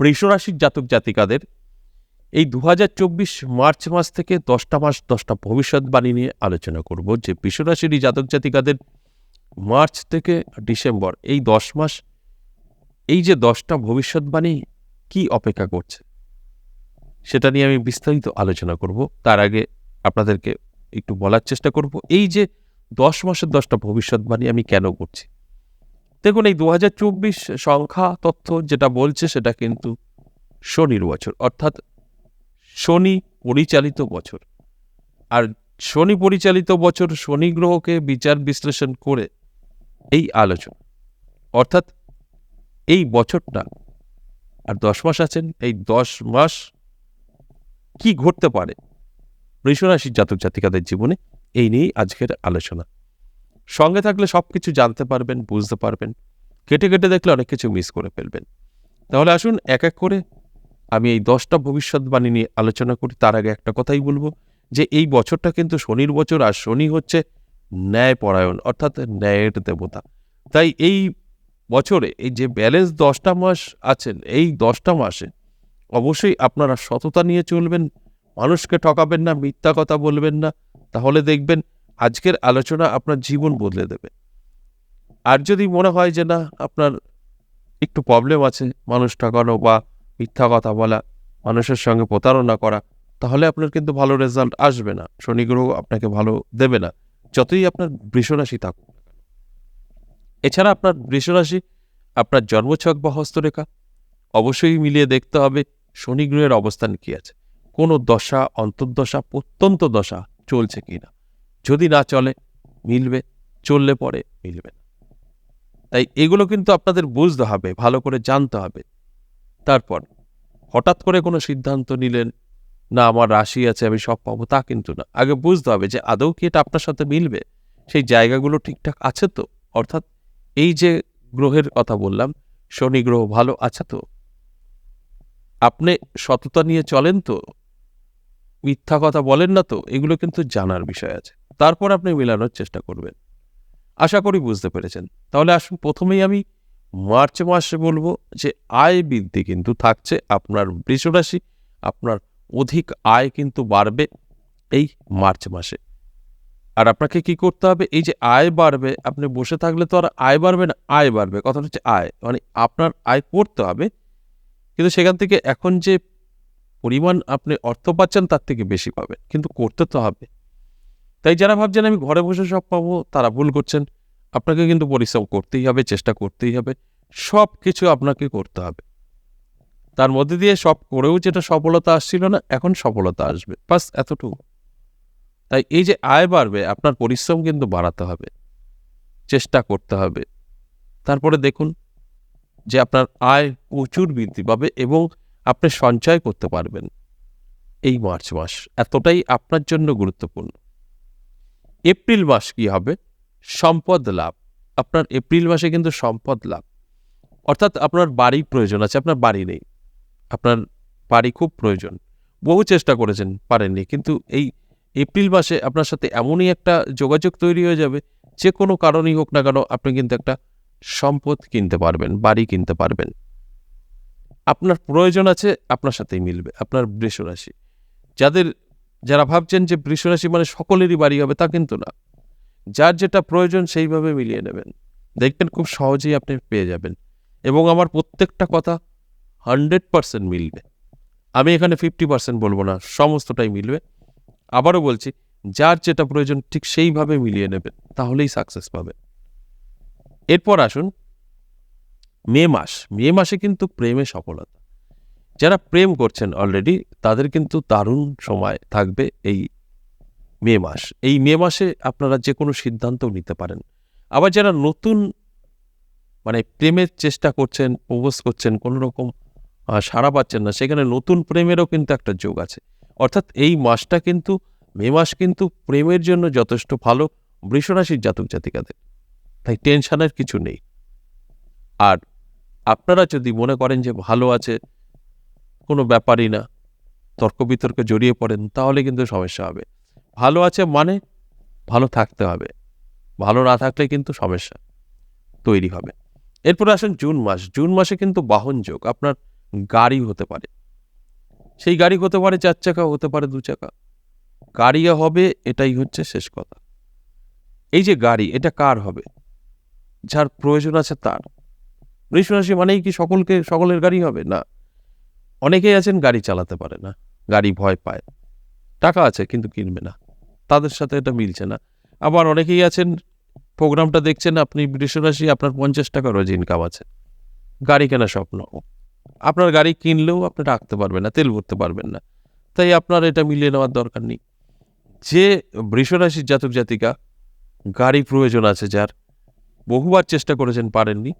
বৃষরাশির জাতক জাতিকাদের এই দু হাজার চব্বিশ মার্চ মাস থেকে দশটা মাস, দশটা ভবিষ্যৎবাণী নিয়ে আলোচনা করব যে বৃষরাশির জাতক জাতিকাদের মার্চ থেকে ডিসেম্বর এই দশ মাস, এই যে দশটা ভবিষ্যৎবাণী কি অপেক্ষা করছে সেটা নিয়ে আমি বিস্তারিত আলোচনা করব। তার আগে আপনাদেরকে একটু বলার চেষ্টা করব, এই যে দশ মাসের দশটা ভবিষ্যৎবাণী আমি কেন করছি? দেখুন, এই দু হাজার চব্বিশ সংখ্যা তথ্য যেটা বলছে সেটা কিন্তু শনির বছর, অর্থাৎ শনি পরিচালিত বছর। আর শনি পরিচালিত বছর শনি গ্রহকে বিচার বিশ্লেষণ করে এই আলোচনা। অর্থাৎ এই বছরটা, আর দশ মাস আছেন, এই দশ মাস কি ঘটতে পারে? বৃষরাশির জাতক জাতিকাদের জীবনে এই নিয়েই আজকের আলোচনা। সঙ্গে থাকলে সব কিছু জানতে পারবেন, বুঝতে পারবেন। কেটে কেটে দেখলে অনেক কিছু মিস করে ফেলবেন। তাহলে আসুন এক এক করে আমি এই দশটা ভবিষ্যৎবাণী নিয়ে আলোচনা করি। তার আগে একটা কথাই বলব যে, এই বছরটা কিন্তু শনির বছর আর শনি হচ্ছে ন্যায়পরায়ণ, অর্থাৎ ন্যায়ের দেবতা। তাই এই বছরে এই যে ব্যালেন্স দশটা মাস আছেন, এই দশটা মাসে অবশ্যই আপনারা সততা নিয়ে চলবেন। মানুষকে ঠকাবেন না, মিথ্যা কথা বলবেন না। তাহলে দেখবেন আজকের আলোচনা আপনার জীবন বদলে দেবে। আর যদি মনে হয় যে না, আপনার একটু প্রবলেম আছে মানুষ ঠকানো বা মিথ্যা কথা বলা, মানুষের সঙ্গে প্রতারণা করা, তাহলে আপনার কিন্তু ভালো রেজাল্ট আসবে না। শনি গ্রহ আপনাকে ভালো দেবে না, যতই আপনার বৃষরাশি থাকুক। এছাড়া আপনার বৃষরাশি, আপনার জন্মছক বা হস্তরেখা, অবশ্যই মিলিয়ে দেখতে হবে শনি গ্রহের অবস্থান কি আছে। কোনো দশা, অন্তর্দশা, প্রত্যন্ত দশা চলছে কি না যদি না চলে, মিলবে, চললে পরে মিলবে তাই এগুলো কিন্তু আপনাদের বুঝতে হবে, ভালো করে জানতে হবে। তারপর, হঠাৎ করে কোনো সিদ্ধান্ত নিলেন, না, আমার রাশি আছে, আমি সব পাবো তা কিন্তু না। আগে বুঝতে হবে যে, আদৌ কি এটা আপনার সাথে মিলবে? সেই জায়গাগুলো ঠিকঠাক আছে তো? অর্থাৎ, এই যে গ্রহের কথা বললাম, শনি গ্রহ ভালো আছে তো? আপনি সততা নিয়ে চলেন তো? মিথ্যা কথা বলেন না তো, এগুলো কিন্তু জানার বিষয় আছে। তারপর আপনি মেলানোর চেষ্টা করবেন। আশা করি বুঝতে পেরেছেন। তাহলে আসুন, প্রথমেই আমি মার্চ মাসে বলব যে আয় বৃদ্ধি কিন্তু থাকছে, আপনার বৃষরাশি, আপনার অধিক আয় কিন্তু বাড়বে এই মার্চ মাসে। আর আপনাকে কি করতে হবে? এই যে আয় বাড়বে, আপনি বসে থাকলে তো আর আয় বাড়বে না, আয় বাড়বে। কথা হচ্ছে আয় মানে আপনার আয় করতে হবে। কিন্তু সেখান থেকে এখন যে পরিমাণ আপনি অর্থ পাচ্ছেন, তার থেকে বেশি পাবেন। কিন্তু করতে তো হবে। তাই যারা ভাবছেন, আমি ঘরে বসে সব পাবো তারা ভুল করছেন। আপনাকে কিন্তু পরিশ্রম করতেই হবে, চেষ্টা করতেই হবে। সব কিছু আপনাকে করতে হবে। তার মধ্যে দিয়ে সব করেও যেটা সফলতা আসছিল না, এখন সফলতা আসবে। বাস এতটুকু। তাই এই যে আয় বাড়বে, আপনার পরিশ্রম কিন্তু বাড়াতে হবে। চেষ্টা করতে হবে। তারপরে দেখুন যে আপনার আয় প্রচুর বৃদ্ধি পাবে এবং আপনি সঞ্চয় করতে পারবেন। এই মার্চ মাস এতটাই আপনার জন্য গুরুত্বপূর্ণ। এপ্রিল মাস কি হবে? সম্পদ লাভ। আপনার এপ্রিল মাসে কিন্তু সম্পদ লাভ। অর্থাৎ আপনার বাড়ি প্রয়োজন আছে, আপনার বাড়ি নেই। আপনার বাড়ি খুব প্রয়োজন। বহু চেষ্টা করেছেন, পারেননি। কিন্তু এই এপ্রিল মাসে আপনার সাথে এমনই একটা যোগাযোগ তৈরি হয়ে যাবে, যে কোনো কারণেই হোক না কেন আপনি কিন্তু একটা সম্পদ কিনতে পারবেন, বাড়ি কিনতে পারবেন। আপনার প্রয়োজন আছে, আপনার সাথেই মিলবে, আপনার বৃষরাশি। যাদের, যারা ভাবছেন যে বৃষরাশি মানে সকলেরই বাড়ি হবে, তা কিন্তু না। যার যেটা প্রয়োজন সেইভাবে মিলিয়ে নেবেন। দেখবেন খুব সহজেই আপনি পেয়ে যাবেন। এবং আমার প্রত্যেকটা কথা হান্ড্রেড পারসেন্ট মিলবে। আমি এখানে ফিফটি পার্সেন্ট বলব না, সমস্তটাই মিলবে। আবারও বলছি, যার যেটা প্রয়োজন ঠিক সেইভাবে মিলিয়ে নেবেন, তাহলেই সাকসেস পাবেন। এরপর আসুন মে মাস। মে মাসে কিন্তু প্রেমে সফলতা। যারা প্রেম করছেন অলরেডি তাদের কিন্তু দারুণ সময় থাকবে এই মে মাস। এই মে মাসে আপনারা যে কোনো সিদ্ধান্ত নিতে পারেন। আবার যারা নতুন মানে প্রেমের চেষ্টা করছেন প্রবোজ করছেন কোনো রকম সাড়া পাচ্ছেন না, সেখানে নতুন প্রেমেরও কিন্তু একটা যোগ আছে। অর্থাৎ এই মাসটা কিন্তু, মে মাস কিন্তু প্রেমের জন্য যথেষ্ট ভালো বৃষরাশির জাতক জাতিকাদের। তাই টেনশনের কিছু নেই। আর আপনারা যদি মনে করেন যে ভালো আছে, কোনো ব্যাপারই না, তর্ক বিতর্কে জড়িয়ে পড়েন, তাহলে কিন্তু সমস্যা হবে। ভালো আছে মানে ভালো থাকতে হবে, ভালো না থাকলে কিন্তু সমস্যা তৈরি হবে। এরপর আসেন জুন মাস। জুন মাসে কিন্তু বাহন যোগ, আপনার গাড়ি হতে পারে। সেই গাড়ি হতে পারে চার চাকা, হতে পারে দু চাকা। গাড়ি হবে এটাই হচ্ছে শেষ কথা। এই যে গাড়ি, এটা কার হবে? যার প্রয়োজন আছে তার। বৃষ রাশি মানেই কি সকলকে, সকলের গাড়ি হবে? না। অনেকেই আছেন, গাড়ি চালাতে পারে না। গাড়ি ভয় পায়। টাকা আছে, কিন্তু কিনবে না। তাদের সাথে এটা মিলছে না। আবার অনেকেই আছেন, প্রোগ্রামটা দেখছেন, আপনি বৃষ রাশি আপনার পঞ্চাশ টাকা রোজ ইনকাম আছে। গাড়ি কেনা স্বপ্ন। আপনার গাড়ি কিনলেও আপনি রাখতে পারবেন না, তেল ভরতে পারবেন না। তাই আপনার এটা মিলিয়ে নেওয়ার দরকার নেই। যে বৃষরাশির জাতক জাতিকা গাড়ি প্রয়োজন আছে, যার বহুবার চেষ্টা করেছেন, পারেননি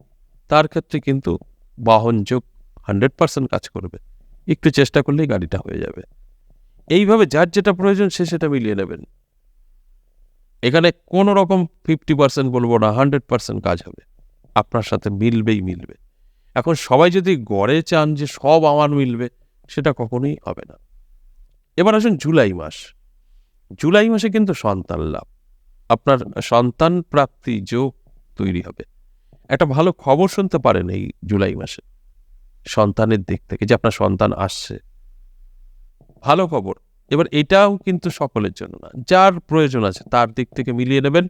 তার ক্ষেত্রে কিন্তু বাহন যোগ হান্ড্রেড পার্সেন্ট কাজ করবে। একটু চেষ্টা করলেই গাড়িটা হয়ে যাবে। এইভাবে যার যেটা প্রয়োজন সে সেটা মিলিয়ে নেবেন। এখানে কোনো রকম ফিফটি পার্সেন্ট বলব না হান্ড্রেড পার্সেন্ট কাজ হবে। আপনার সাথে মিলবেই মিলবে। এখন সবাই যদি গড়ে চান যে সব আমার মিলবে, সেটা কখনোই হবে না। এবার আসুন জুলাই মাস। জুলাই মাসে কিন্তু সন্তান লাভ। আপনার সন্তান প্রাপ্তি যোগ তৈরি হবে। একটা ভালো খবর শুনতে পারেন এই জুলাই মাসে। সন্তানের দিক থেকে যে আপনার সন্তান আসছে। ভালো খবর। এবার এটাও কিন্তু সকলের জন্য না। যার প্রয়োজন আছে তার দিক থেকে মিলিয়ে নেবেন,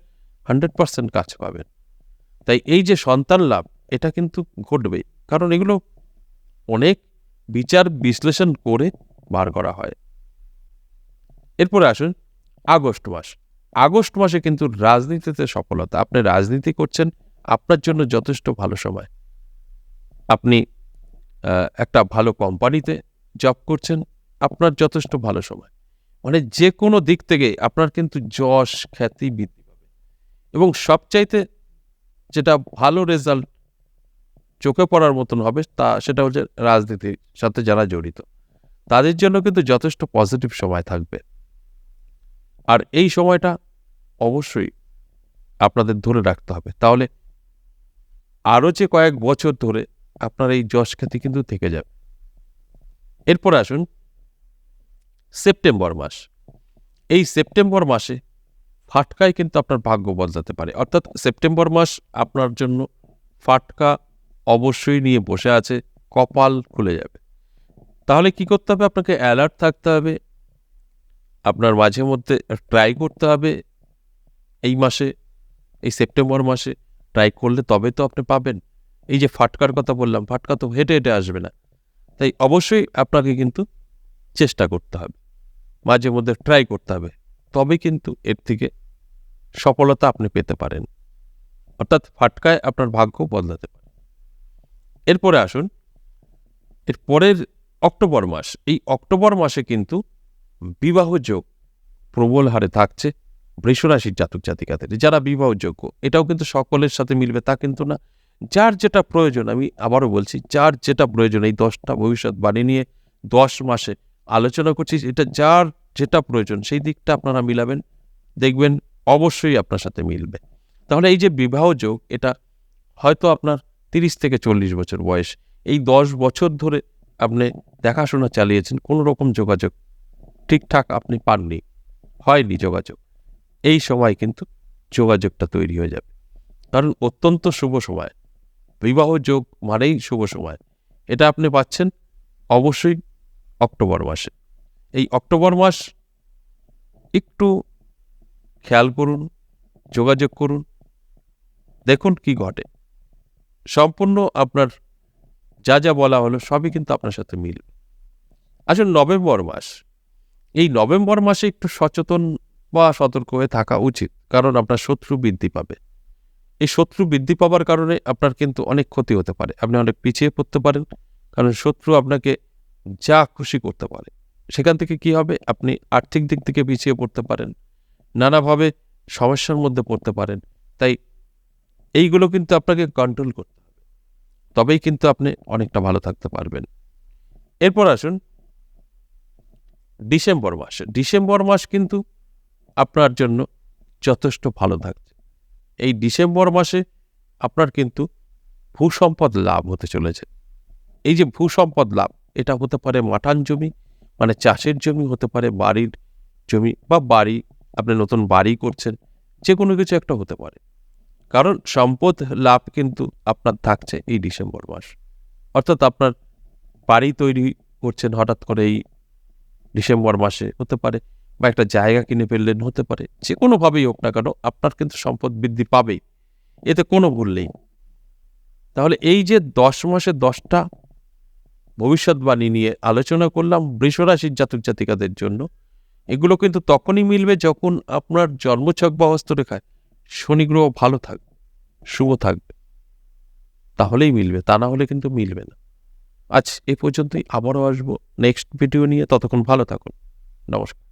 হান্ড্রেড পার্সেন্ট কাজ পাবেন। তাই এই যে সন্তান লাভ, এটা কিন্তু ঘটবেই। কারণ এগুলো অনেক বিচার বিশ্লেষণ করে বার করা হয়। এরপরে আসুন, আগস্ট মাস। আগস্ট মাসে কিন্তু রাজনীতিতে সফলতা। আপনি রাজনীতি করছেন আপনার জন্য যথেষ্ট ভালো সময়। আপনি একটা ভালো কোম্পানিতে জব করছেন, আপনার যথেষ্ট ভালো সময়। মানে যে কোনো দিক থেকে আপনার কিন্তু যশ, খ্যাতি বৃদ্ধি পাবে। এবং সবচাইতে যেটা ভালো রেজাল্ট চোখে পড়ার মতন হবে তা, সেটা হচ্ছে রাজনীতির সাথে যারা জড়িত। তাদের জন্য কিন্তু যথেষ্ট পজিটিভ সময় থাকবে। আর এই সময়টা অবশ্যই আপনাদের ধরে রাখতে হবে। তাহলে আরও যে কয়েক বছর ধরে আপনার এই যশ খ্যাতি কিন্তু থেকে যাবে। এরপর আসুন সেপ্টেম্বর মাস। এই সেপ্টেম্বর মাসে ফাটকায় কিন্তু আপনার ভাগ্য বদলাতে পারে। অর্থাৎ সেপ্টেম্বর মাস আপনার জন্য ফাটকা অবশ্যই নিয়ে বসে আছে, কপাল খুলে যাবে। তাহলে কি করতে হবে? আপনাকে অ্যালার্ট থাকতে হবে। আপনার মাঝে মধ্যে ট্রাই করতে হবে এই মাসে, এই সেপ্টেম্বর মাসে। ট্রাই করলে তবে তো আপনি পাবেন। এই যে ফাটকার কথা বললাম, ফাটকা তো হেঁটে হেঁটে আসবে না। তাই অবশ্যই আপনাকে কিন্তু চেষ্টা করতে হবে। মাঝে মধ্যে ট্রাই করতে হবে। তবে কিন্তু এর থেকে সফলতা আপনি পেতে পারেন। অর্থাৎ ফাটকায় আপনার ভাগ্য বদলাতে পারে। এরপরে আসুন, এর পরের অক্টোবর মাস। এই অক্টোবর মাসে কিন্তু বিবাহ যোগ প্রবল হারে থাকছে। বৃষরাশির জাতক জাতিকাদের, যারা বিবাহযোগ্য, এটাও কিন্তু সকলের সাথে মিলবে, তা কিন্তু না। যার যেটা প্রয়োজন, আমি আবারও বলছি, যার যেটা প্রয়োজন, এই দশটা ভবিষ্যৎবাণী নিয়ে দশ মাসে আলোচনা করছি, এটা যার যেটা প্রয়োজন, সেই দিকটা আপনারা মিলাবেন, দেখবেন অবশ্যই আপনার সাথে মিলবে। তাহলে এই যে বিবাহ যোগ, এটা হয়তো আপনার তিরিশ থেকে চল্লিশ বছর বয়স, এই দশ বছর ধরে আপনি দেখাশোনা চালিয়েছেন, কোনো রকম যোগাযোগ ঠিকঠাক আপনি পাননি, হয়নি যোগাযোগ। এই সময় কিন্তু যোগাযোগটা তৈরি হয়ে যাবে। কারণ অত্যন্ত শুভ সময়। বিবাহ যোগ মানেই শুভ সময়। এটা আপনি পাচ্ছেন অবশ্যই অক্টোবর মাসে। এই অক্টোবর মাস একটু খেয়াল করুন, যোগাযোগ করুন। দেখুন কি ঘটে। সম্পূর্ণ আপনার যা যা বলা হলো সবই কিন্তু আপনার সাথে মিলবে। আসলে নভেম্বর মাস। এই নভেম্বর মাসে একটু সচেতন বা সতর্ক হয়ে থাকা উচিত, কারণ আপনার শত্রু বৃদ্ধি পাবে। এই শত্রু বৃদ্ধি পাওয়ার কারণে আপনার কিন্তু অনেক ক্ষতি হতে পারে। আপনি অনেক পিছিয়ে পড়তে পারেন, কারণ শত্রু আপনাকে যা খুশি করতে পারে। সেখান থেকে কি হবে? আপনি আর্থিক দিক থেকে পিছিয়ে পড়তে পারেন, নানাভাবে সমস্যার মধ্যে পড়তে পারেন। তাই এইগুলো কিন্তু আপনাকে কন্ট্রোল করতে হবে। তবেই কিন্তু আপনি অনেকটা ভালো থাকতে পারবেন। এরপর আসুন, ডিসেম্বর মাস। ডিসেম্বর মাস কিন্তু আপনার জন্য যথেষ্ট ভালো থাকছে। এই ডিসেম্বর মাসে আপনার কিন্তু ভূসম্পদ লাভ হতে চলেছে। এই যে ভূসম্পদ লাভ, এটা হতে পারে মাটান জমি মানে চাষের জমি হতে পারে বাড়ির জমি বা বাড়ি, আপনি নতুন বাড়ি করছেন যে কোনো কিছু একটা হতে পারে। কারণ সম্পদ লাভ কিন্তু আপনার থাকছে এই ডিসেম্বর মাস। অর্থাৎ আপনার বাড়ি তৈরি করছেন হঠাৎ করে এই ডিসেম্বর মাসে হতে পারে বা একটা জায়গা কিনে ফেললেন, হতে পারে। যে কোনোভাবেই হোক না কেন, আপনার কিন্তু সম্পদ বৃদ্ধি পাবেই। এতে কোনো ভুল নেই। তাহলে এই যে দশ মাসে দশটা ভবিষ্যৎবাণী নিয়ে আলোচনা করলাম বৃষরাশির জাতক জাতিকাদের জন্য, এগুলো কিন্তু তখনই মিলবে যখন আপনার জন্মছক বা হস্তরেখায় শনি গ্রহ ভালো থাকবে শুভ থাকবে। তাহলেই মিলবে, তা না হলে কিন্তু মিলবে না। আজ এ পর্যন্তই, আবারও আসব নেক্সট ভিডিও নিয়ে, ততক্ষণ ভালো থাকুন। নমস্কার।